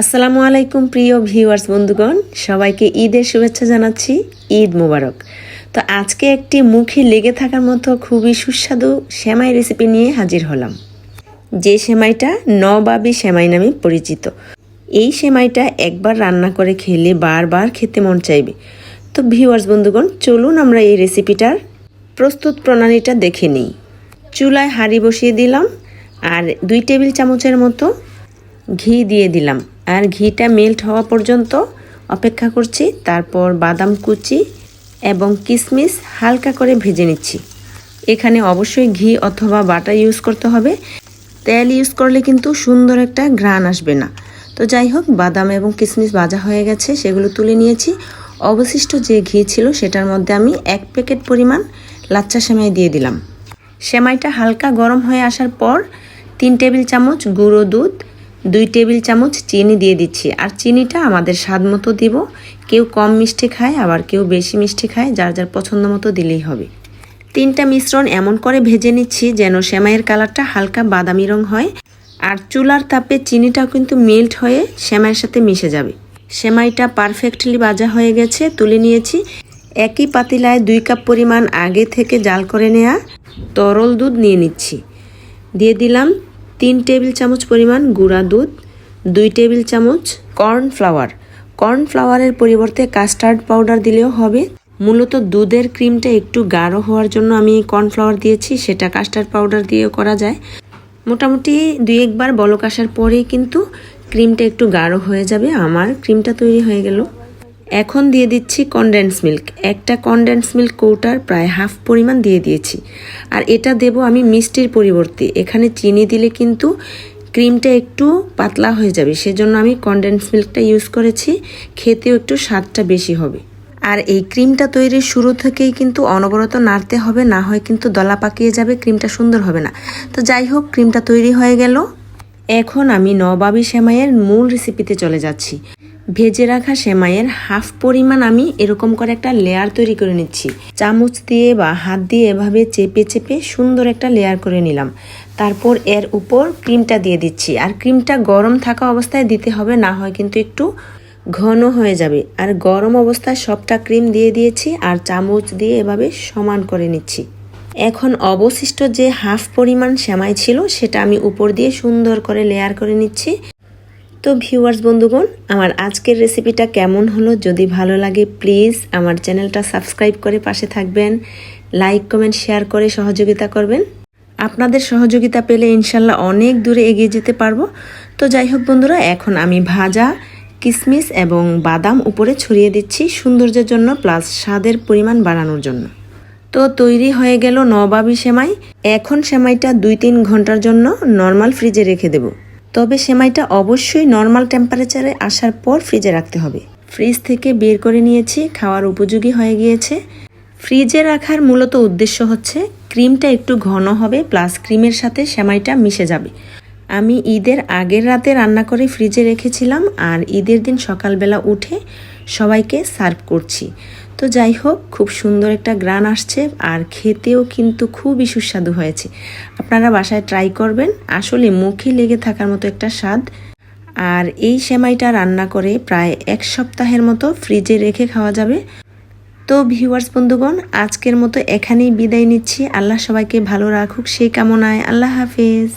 আসসালামু আলাইকুম প্রিয় ভিউয়ার্স, বন্ধুগণ। সবাইকে ঈদের শুভেচ্ছা জানাচ্ছি। ঈদ মোবারক। তো আজকে একটি মুখে লেগে থাকার মতো খুবই সুস্বাদু সেমাই রেসিপি নিয়ে হাজির হলাম। যে সেমাইটা নবাবি সেমাই নামে পরিচিত। এই সেমাইটা একবার রান্না করে খেলে বারবার খেতে মন চাইবে। তো ভিউয়ার্স, বন্ধুগণ, চলুন আমরা এই রেসিপিটার প্রস্তুত প্রণালীটা দেখে নিই। চুলায় হাঁড়ি বসিয়ে দিলাম আর দুই টেবিল চামচের মতো ঘি দিয়ে দিলাম। আর ঘিটা মেল্ট হওয়া পর্যন্ত অপেক্ষা করছি। তারপর বাদাম কুচি এবং কিশমিশ হালকা করে ভেজে নিচ্ছি। এখানে অবশ্যই ঘি অথবা বাটা ইউজ করতে হবে। তেল ইউজ করলে কিন্তু সুন্দর একটা ঘ্রাণ আসবে না। তো যাই হোক, বাদাম এবং কিশমিশ ভাজা হয়ে গেছে, সেগুলো তুলে নিয়েছি। অবশিষ্ট যে ঘি ছিল সেটার মধ্যে আমি এক প্যাকেট পরিমাণ লাচ্চা সেমাই দিয়ে দিলাম। সেমাইটা হালকা গরম হয়ে আসার পর তিন টেবিল চামচ গুঁড়ো দুধ দুই টেবিল চামচ চিনি দিয়ে দিচ্ছি। আর চিনিটা আমাদের স্বাদ মতো দিব। কেউ কম মিষ্টি খায়, আবার কেউ বেশি মিষ্টি খায়, যার যার পছন্দ মতো দিলেই হবে। তিনটা মিশ্রণ এমন করে ভেজে নিচ্ছি যেন সেমাইয়ের কালারটা হালকা বাদামি রং হয়। আর চুলার তাপে চিনিটাও কিন্তু মেল্ট হয়ে সেমাইয়ের সাথে মিশে যাবে। সেমাইটা পারফেক্টলি ভাজা হয়ে গেছে, তুলে নিয়েছি। একই পাতিলায় দুই কাপ পরিমাণ আগে থেকে জাল করে নেওয়া তরল দুধ নিয়ে নিচ্ছি। দিয়ে দিলাম তিন টেবিল চামচ পরিমাণ গুঁড়া দুধ, দুই টেবিল চামচ কর্নফ্লাওয়ার। কর্নফ্লাওয়ারের পরিবর্তে কাস্টার্ড পাউডার দিলেও হবে। মূলত দুধের ক্রিমটা একটু গাঢ় হওয়ার জন্য আমি কর্নফ্লাওয়ার দিয়েছি, সেটা কাস্টার্ড পাউডার দিয়েও করা যায়। মোটামুটি দুই একবার বলক আসার পরেই কিন্তু ক্রিমটা একটু গাঢ় হয়ে যাবে, আমার ক্রিমটা তৈরি হয়ে গেল। এখন দিয়ে দিচ্ছি কনডেন্স মিল্ক একটা কনডেন্স মিল্ক কৌটার প্রায় হাফ পরিমাণ দিয়ে দিয়েছি। আর এটা দেব আমি মিষ্টির পরিবর্তে। এখানে চিনি দিলে কিন্তু ক্রিমটা একটু পাতলা হয়ে যাবে। সেজন্য আমি কনডেন্স মিল্কটা ইউজ করেছি। খেতেও একটু স্বাদটা বেশি হবে। আর এই ক্রিমটা তৈরির শুরু থেকেই কিন্তু অনবরত নাড়তে হবে। না হয় কিন্তু দলা পাকিয়ে যাবে, ক্রিমটা সুন্দর হবে না। তো যাই হোক, ক্রিমটা তৈরি হয়ে গেল। এখন আমি নবাবি সেমাইয়ের মূল রেসিপিতে চলে যাচ্ছি। ভেজে রাখা সেমাইয়ের হাফ পরিমাণ আমি এরকম করে একটা লেয়ার তৈরি করে নিচ্ছি। চামচ দিয়ে বা হাত দিয়ে এভাবে চেপে চেপে সুন্দর একটা লেয়ার করে নিলাম। তারপর এর উপর ক্রিমটা দিয়ে দিচ্ছি। আর ক্রিমটা গরম থাকা অবস্থায় দিতে হবে, না হয় কিন্তু একটু ঘন হয়ে যাবে। আর গরম অবস্থায় সবটা ক্রিম দিয়ে দিয়েছি আর চামচ দিয়ে এভাবে সমান করে নিচ্ছি। এখন অবশিষ্ট যে হাফ পরিমাণ সেমাই ছিল, সেটা আমি উপর দিয়ে সুন্দর করে লেয়ার করে নিচ্ছি। তো ভিউয়ার্স বন্ধুগণ, আমার আজকের রেসিপিটা কেমন হলো? যদি ভালো লাগে প্লিজ আমার চ্যানেলটা সাবস্ক্রাইব করে পাশে থাকবেন। লাইক কমেন্ট শেয়ার করে সহযোগিতা করবেন। আপনাদের সহযোগিতা পেলে ইনশাল্লাহ অনেক দূরে এগিয়ে যেতে পারব। তো যাই হোক, বন্ধুরা, এখন আমি ভাজা কিশমিশ এবং বাদাম উপরে ছড়িয়ে দিচ্ছি সৌন্দর্যের জন্য প্লাস স্বাদের পরিমাণ বাড়ানোর জন্য। তো তৈরি হয়ে গেল নবাবি সেমাই। এখন সেমাইটা দুই তিন ঘণ্টার জন্য নর্মাল ফ্রিজে রেখে দেব। তবে সেমাইটা অবশ্যই নর্মাল টেম্পারেচারে আসার পর ফ্রিজে রাখতে হবে। ফ্রিজ থেকে বের করে নিয়েছি, খাওয়ার উপযোগী হয়ে গিয়েছে। ফ্রিজে রাখার মূলত উদ্দেশ্য হচ্ছে, ক্রিমটা একটু ঘন হবে প্লাস ক্রিমের সাথে সেমাইটা মিশে যাবে। আমি ঈদের আগের রাতে রান্না করে ফ্রিজে রেখেছিলাম, আর ঈদের দিন সকালবেলা উঠে সবাইকে সার্ভ করছি। তো যাই হোক, খুব সুন্দর একটা গ্রান আসছে আর খেতেও কিন্তু খুবই সুস্বাদু হয়েছে। আপনারা বাসায় ট্রাই করবেন, আসলে মুখে লেগে থাকার মতো একটা স্বাদ। আর এই সেমাইটা রান্না করে প্রায় এক সপ্তাহের মতো ফ্রিজে রেখে খাওয়া যাবে। তো ভিউয়ার্স বন্ধুগণ, আজকের মতো এখানেই বিদায় নিচ্ছি। আল্লাহ সবাইকে ভালো রাখুক সেই কামনায় আল্লাহ হাফেজ।